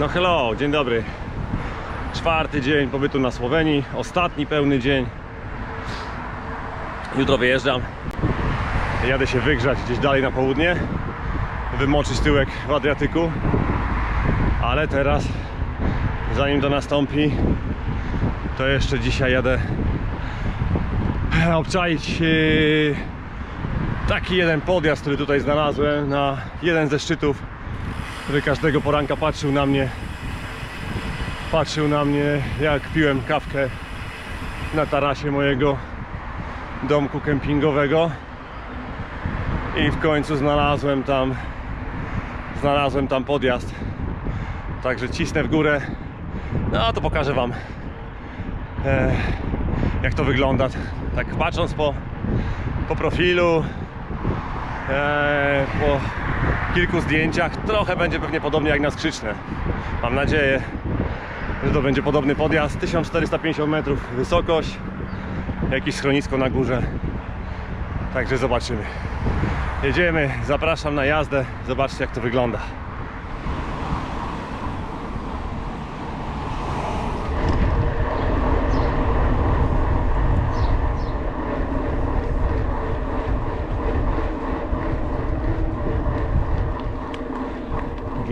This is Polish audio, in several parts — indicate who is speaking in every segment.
Speaker 1: No hello, dzień dobry. Czwarty dzień pobytu na Słowenii, ostatni pełny dzień. Jutro wyjeżdżam. Jadę się wygrzać gdzieś dalej na południe, wymoczyć tyłek w Adriatyku. Ale teraz, zanim to nastąpi, to jeszcze dzisiaj jadę obczaić yy, taki jeden podjazd, który tutaj znalazłem na jeden ze szczytów, który każdego poranka patrzył na mnie patrzył na mnie jak piłem kawkę na tarasie mojego domku kempingowego. I w końcu znalazłem tam znalazłem tam podjazd. Także cisnę w górę. No to pokażę wam e, jak to wygląda. Tak patrząc po, po profilu e, po kilku zdjęciach. Trochę będzie pewnie podobnie jak na skrzyczne mam nadzieję że to będzie podobny podjazd. 1450 metrów wysokość jakieś schronisko na górze. Także zobaczymy. Jedziemy, zapraszam na jazdę. Zobaczcie jak to wygląda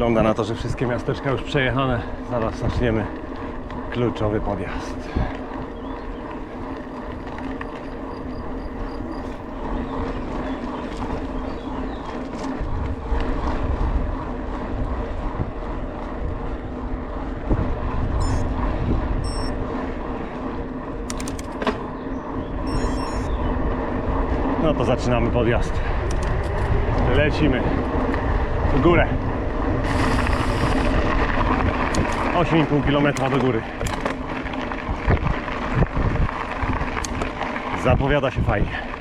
Speaker 1: Wygląda na to, że wszystkie miasteczka już przejechane. Zaraz zaczniemy kluczowy podjazd. No to zaczynamy podjazd. Lecimy w górę. 8,5 km do góry. Zapowiada się fajnie.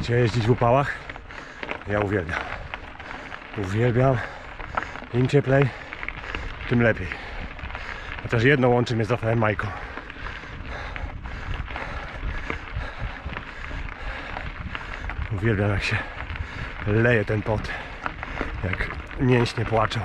Speaker 1: Lubicie jeździć w upałach? Ja uwielbiam. Uwielbiam. Im cieplej, tym lepiej. Chociaż jedno łączy mnie z Rafałem Majką. Uwielbiam jak się leje ten pot, jak mięśnie płaczą.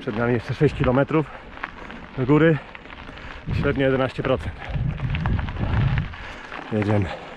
Speaker 1: Przed nami jeszcze 6 km do góry, średnio 11%. Jedziemy.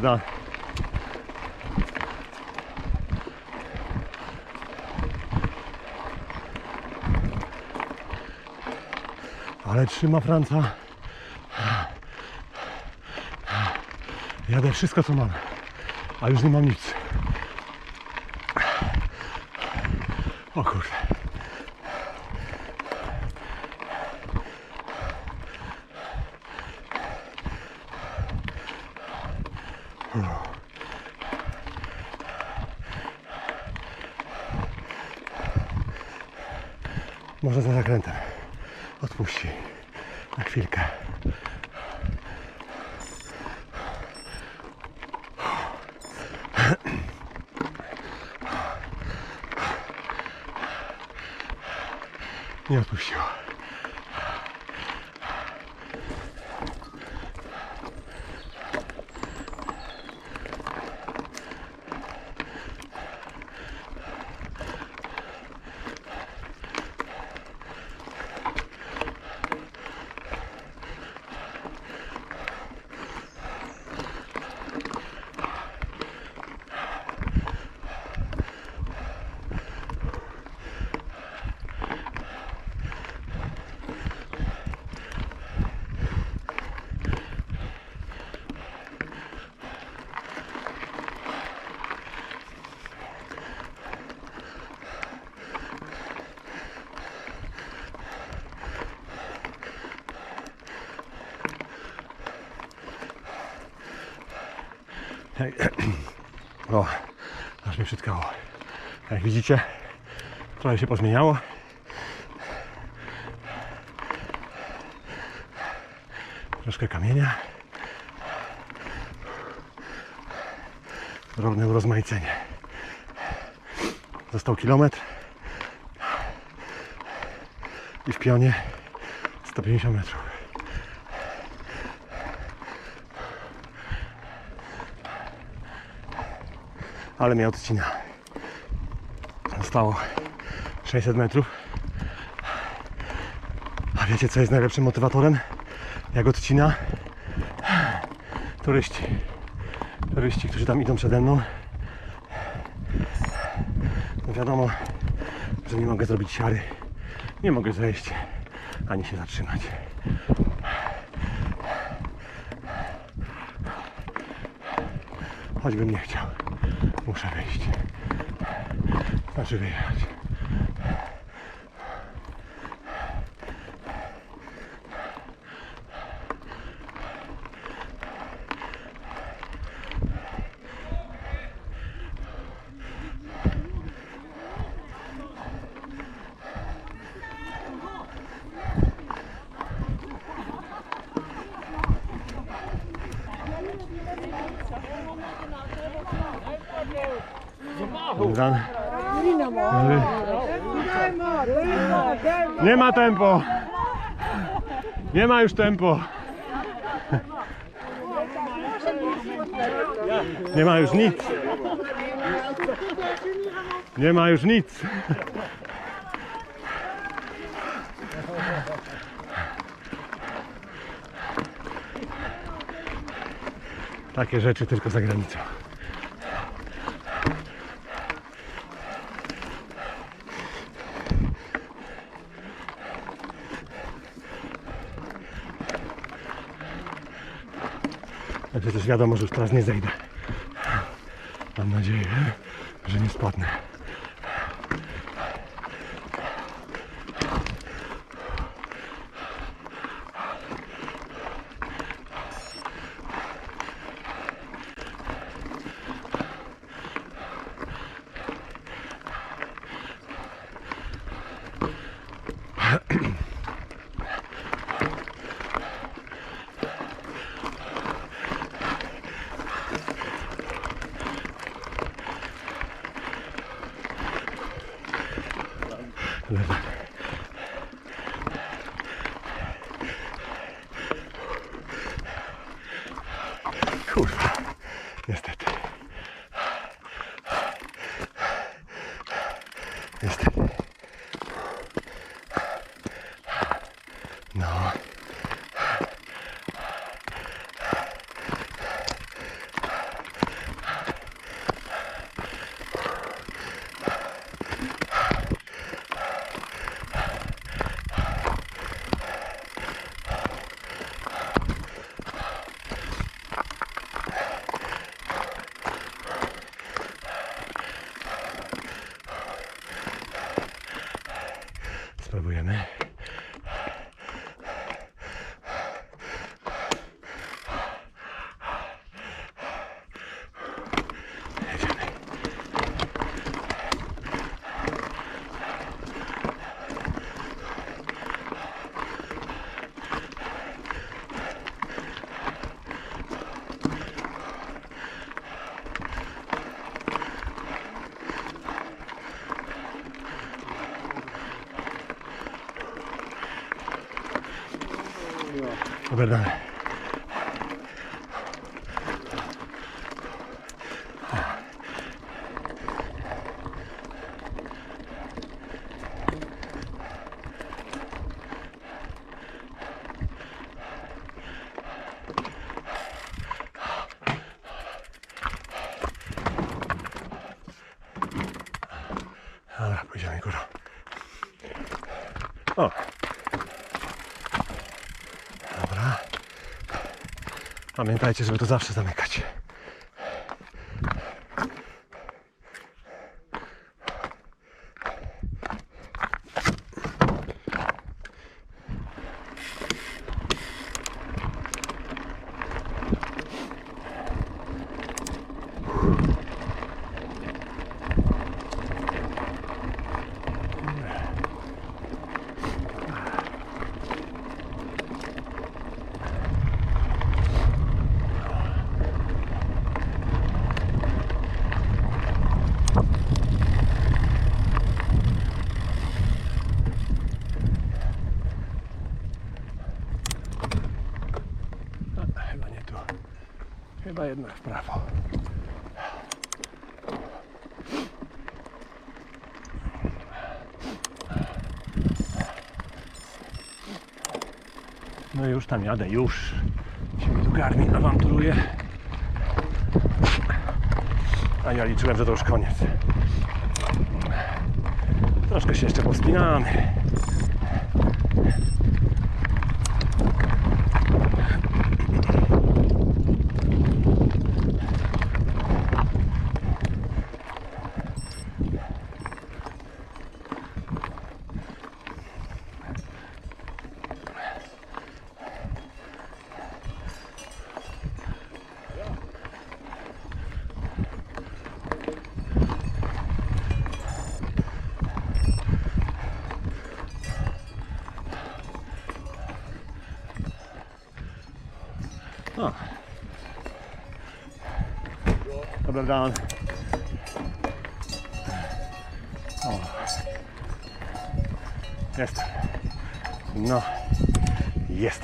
Speaker 1: Prawda? Ale trzyma Franca. Jadę wszystko co mam, a już nie mam nic. O kurde. Za zakrętem. Odpuści. Na chwilkę. Nie odpuściło. O, aż mnie przytkało. Jak widzicie, trochę się pozmieniało. Troszkę kamienia. Drobne urozmaicenie. Został kilometr. I w pionie 150 metrów. Ale mnie odcina. Zostało 600 metrów. A wiecie co jest najlepszym motywatorem? Jak odcina? Turyści. Turyści, którzy tam idą przede mną. No wiadomo, że nie mogę zrobić siary. Nie mogę zejść, ani się zatrzymać. Choćbym nie chciał muszę wyjść. Znaczy wyjechać. Thank you. Nie ma tempo. Nie ma już tempo. Nie ma już nic. Nie ma już nic. Takie rzeczy tylko za granicą. A przecież wiadomo, że już teraz nie zejdę. Mam nadzieję, że nie spadnę. Oberwane. Dobra, pójdziemy górą. O! Dobra. Pamiętajcie, żeby to zawsze zamykać. Jednak w prawo. No już tam jadę, już. Się mi tu Garmin awanturuje. A ja liczyłem, że to już koniec. Troszkę się jeszcze powspinamy. Oh. Dobra, down. O. Jest. No. Jest.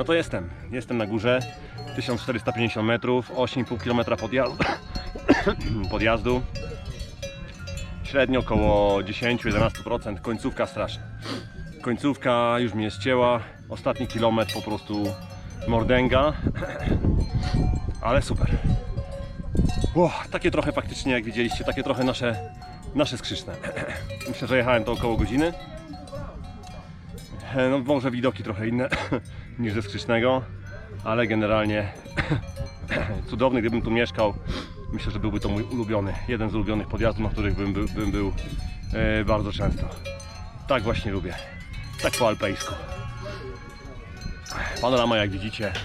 Speaker 1: No to jestem. Jestem na górze. 1450 metrów, 8,5 km podjazdu. podjazdu. Średnio około 10-11%. Końcówka straszna. Końcówka już mnie ścięła. Ostatni kilometr po prostu mordęga. Ale super. Ło, takie trochę faktycznie, jak widzieliście, takie trochę nasze, nasze skrzyczne. Myślę, że jechałem to około godziny. E, No może widoki trochę inne niż ze skrzycznego, ale generalnie cudowny, gdybym tu mieszkał. Myślę, że byłby to mój ulubiony, jeden z ulubionych podjazdów, na których bym, bym był e, bardzo często. Tak właśnie lubię. Tak po alpejsku. Panorama jak widzicie.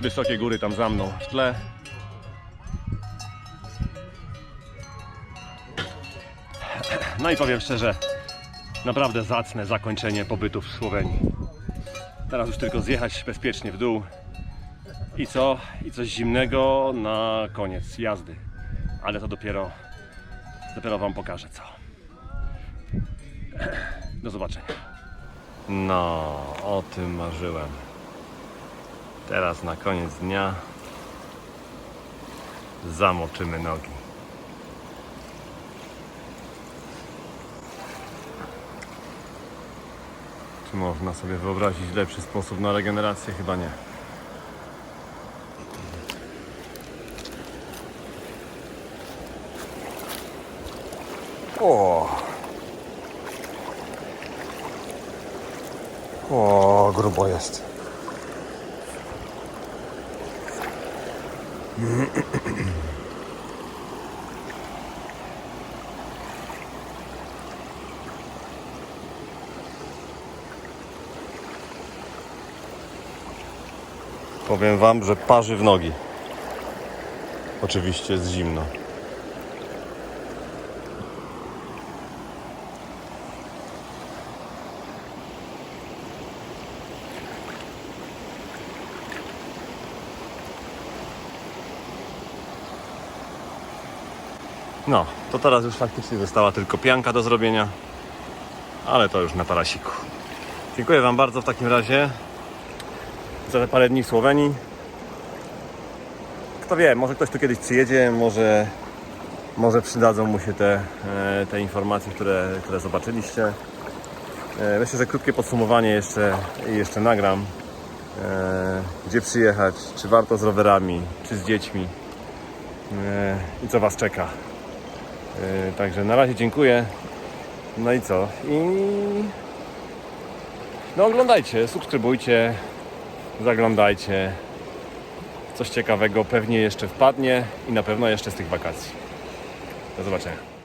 Speaker 1: Wysokie góry tam za mną w tle. No i powiem szczerze, naprawdę zacne zakończenie pobytu w Słowenii. Teraz już tylko zjechać bezpiecznie w dół. I co? I coś zimnego na koniec jazdy. Ale to dopiero, dopiero Wam pokażę co. Do zobaczenia. No, o tym marzyłem. Teraz na koniec dnia zamoczymy nogi. Można sobie wyobrazić lepszy sposób na regenerację? Chyba nie. O! O, grubo jest. Powiem wam, że parzy w nogi. Oczywiście jest zimno. No, to teraz już faktycznie została tylko pianka do zrobienia, ale to już na tarasiku. Dziękuję Wam bardzo w takim razie za te parę dni w Słowenii. Kto wie, może ktoś tu kiedyś przyjedzie, może, może przydadzą mu się te, e, te informacje, które, które zobaczyliście. E, Myślę, że krótkie podsumowanie jeszcze, jeszcze nagram. E, Gdzie przyjechać, czy warto z rowerami, czy z dziećmi i co Was czeka. Także na razie dziękuję. No i co? I no oglądajcie, subskrybujcie, zaglądajcie. Coś ciekawego pewnie jeszcze wpadnie i na pewno jeszcze z tych wakacji. Do zobaczenia.